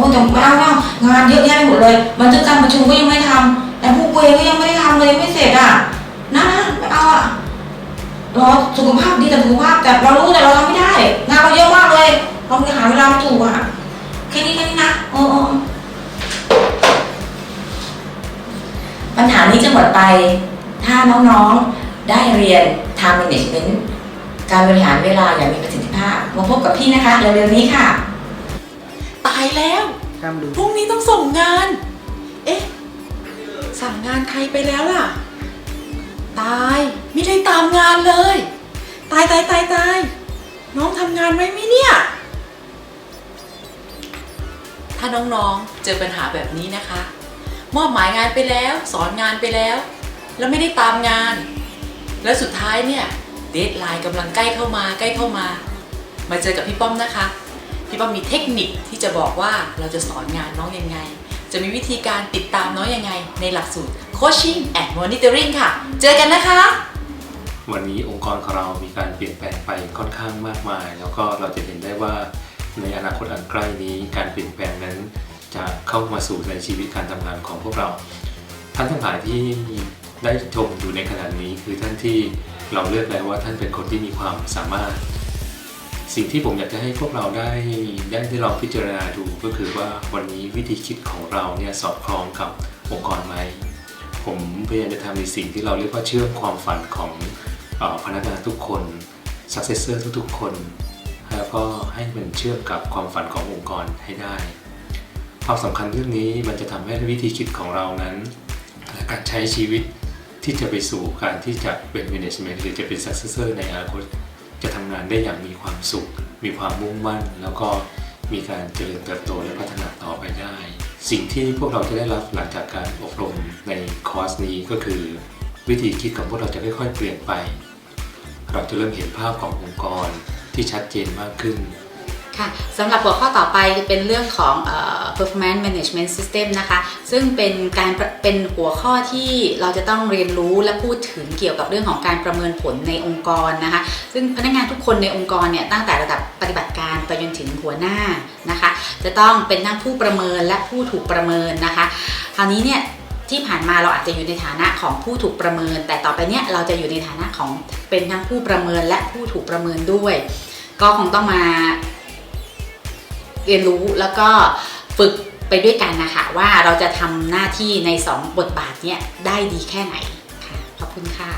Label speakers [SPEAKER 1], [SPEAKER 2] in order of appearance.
[SPEAKER 1] อ้แต่ไม่เอาไม่เอางานเยอะแยะไปหมดเลยบันทึกการประชุมก็ยังไม่ทำแต่ผู้ป่วยก็ยังไม่ได้ทำเลยไม่เสร็จอะนะนะไม่เอาอะเราสุขภาพดีแต่สุขภาพแต่เรารู้แต่เราทำไม่ได้งานเราเยอะมากเลยเราจะหาเวลาไม่ถูกอะแค่นี้แค่นี้นะเออปัญหานี้จะหมดไป ถ้าน้องๆได้เรียน time management การบริหารเวลาอย่างมีประสิทธิภาพ มาพบกับพี่นะคะเร็วๆนี้ค่ะา
[SPEAKER 2] ยแล้ว
[SPEAKER 3] ห้ามดู
[SPEAKER 2] พรุ่งนี้ต้องส่งงาน เอ๊ะ สั่งงานใครไปแล้วล่ะ ตายไม่ได้ตามงานเลย ตายตายตายตายน้องทำงานไว้ไหมเนี่ย ถ้าน้องๆเจอปัญหาแบบนี้นะคะ มอบหมายงานไปแล้ว สอนงานไปแล้ว แล้วไม่ได้ตามงาน แล้วสุดท้ายเนี่ยเดทไลน์กำลังใกล้เข้ามาใกล้เข้ามา มาเจอกับพี่ป้อมนะคะ พี่ป้อมมีเทคนิคที่จะบอกว่าเราจะสอนงานน้องยังไง จะมีวิธีการติดตามน้องยังไง ในหลักสูตร Coaching and Monitoring ค่ะ เจอกันนะคะ
[SPEAKER 4] วันนี้องค์กรของเรามีการเปลี่ยนแปลงไปค่อนข้างมากมาย แล้วก็เราจะเห็นได้ว่าในอนาคตอันใกล้นี้การเปลี่ยนแปลงนั้น จะเข้ามาสู่ในชีวิตการทำงานของพวกเรา ท่านทั้งหลายที่ได้ชมอยู่ในขณะนี้คือท่านที่เราเลือกแล้วว่าท่านเป็นคนที่มีความสามารถ สิ่งที่ผมอยากจะให้พวกเราได้ได้ได้ลองพิจารณาดูก็คือว่าวันนี้วิธีคิดของเราเนี่ยสอดคล้องกับองค์กรไหมผมพยายามจะทำในสิ่งที่เราเรียกว่าเชื่อมความฝันของออพนักงานทุกคน successor ทุกๆ คนแล้วก็ให้มันเชื่อมกับความฝันขององค์กรให้ได้ ความสำคัญเรื่องนี้มันจะทำให้วิธีคิดของเรานั้น และการใช้ชีวิตที่จะไปสู่การที่จะเป็น management หรือจะเป็น successor ในอนาคต จะทำงานได้อย่างมีความสุข มีความมุ่งมั่น แล้วก็มีการเจริญเติบโตและพัฒนาต่อไปได้ สิ่งที่พวกเราจะได้รับหลังจากการอบรมในคอร์สนี้ก็คือ วิธีคิดของพวกเราจะค่อยๆเปลี่ยนไป เราจะเริ่มเห็นภาพขององค์กรที่ชัดเจนมากขึ้น
[SPEAKER 5] ค่ะสำหรับหัวข้อต่อไปจะเป็นเรื่องของ performance management system นะคะ ซึ่งเป็นการเป็นหัวข้อที่เราจะต้องเรียนรู้และพูดถึงเกี่ยวกับเรื่องของการประเมินผลในองค์กรนะคะ ซึ่งพนักงานทุกคนในองค์กรเนี่ยตั้งแต่ระดับปฏิบัติการไปจนถึงหัวหน้านะคะ จะต้องเป็นทั้งผู้ประเมินและผู้ถูกประเมินนะคะ คราวนี้เนี่ยที่ผ่านมาเราอาจจะอยู่ในฐานะของผู้ถูกประเมิน แต่ต่อไปเนี่ยเราจะอยู่ในฐานะของเป็นทั้งผู้ประเมินและผู้ถูกประเมินด้วย ก็คงต้องมา เรียนรู้แล้วก็ฝึกไปด้วยกันนะคะว่าเราจะทำหน้าที่ใน 2 บทบาทเนี้ยได้ดีแค่ไหนค่ะขอบคุณค่ะ